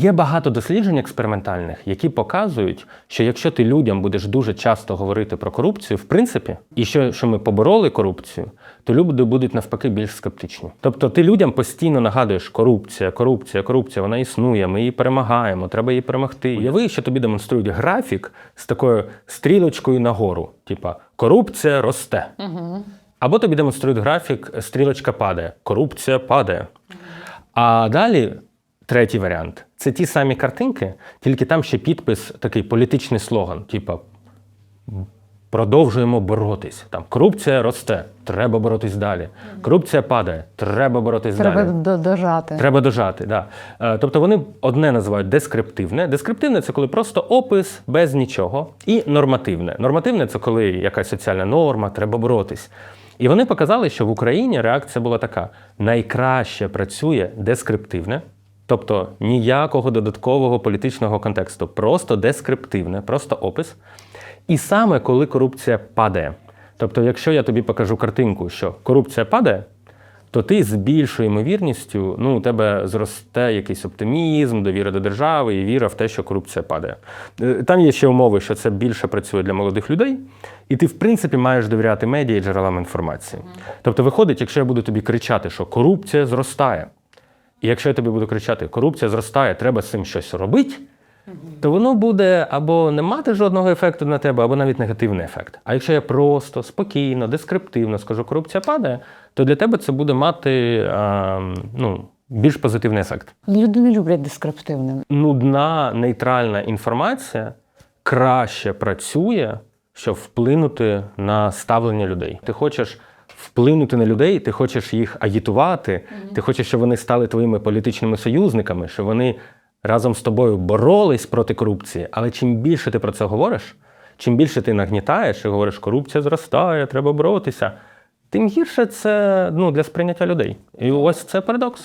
Є багато досліджень експериментальних, які показують, що якщо ти людям будеш дуже часто говорити про корупцію, в принципі, і що, що ми побороли корупцію, то люди будуть навпаки більш скептичні. Тобто ти людям постійно нагадуєш корупція, корупція, корупція, вона існує, ми її перемагаємо, треба її перемогти. Уяви, що тобі демонструють графік з такою стрілочкою нагору, типа корупція росте. Або тобі демонструють графік, стрілочка падає, корупція падає. А далі третій варіант це ті самі картинки, тільки там ще підпис, такий політичний слоган, типа продовжуємо боротись. Там корупція росте, треба боротись далі. Корупція падає, треба боротись Треба далі. до- дожати. Треба дожати, да. Е, Тобто вони одне називають дескриптивне. Дескриптивне це коли просто опис без нічого. І нормативне. Нормативне це коли якась соціальна норма, треба боротись. І вони показали, що в Україні реакція була така: найкраще працює дескриптивне, тобто ніякого додаткового політичного контексту, просто дескриптивне, просто опис. І саме коли корупція падає. Тобто, якщо я тобі покажу картинку, що корупція падає, то ти з більшою ймовірністю ну, у тебе зросте якийсь оптимізм, довіра до держави і віра в те, що корупція падає. Е, Там є ще умови, що це більше працює для молодих людей, і ти, в принципі, маєш довіряти медіа і джерелам інформації. Тобто, виходить, якщо я буду тобі кричати, що корупція зростає, і якщо я тобі буду кричати, корупція зростає, треба з цим щось робити, то воно буде або не мати жодного ефекту на тебе, або навіть негативний ефект. А якщо я просто, спокійно, дескриптивно скажу, корупція падає, то для тебе це буде мати а, ну, більш позитивний ефект. Люди не люблять дескриптивне. Нудна нейтральна інформація краще працює, щоб вплинути на ставлення людей. Ти хочеш вплинути на людей, ти хочеш їх агітувати, ти хочеш, щоб вони стали твоїми політичними союзниками, щоб вони разом з тобою боролись проти корупції. Але чим більше ти про це говориш, чим більше ти нагнітаєш і говориш, корупція зростає, треба боротися, тим гірше це ну, для сприйняття людей. І ось це парадокс.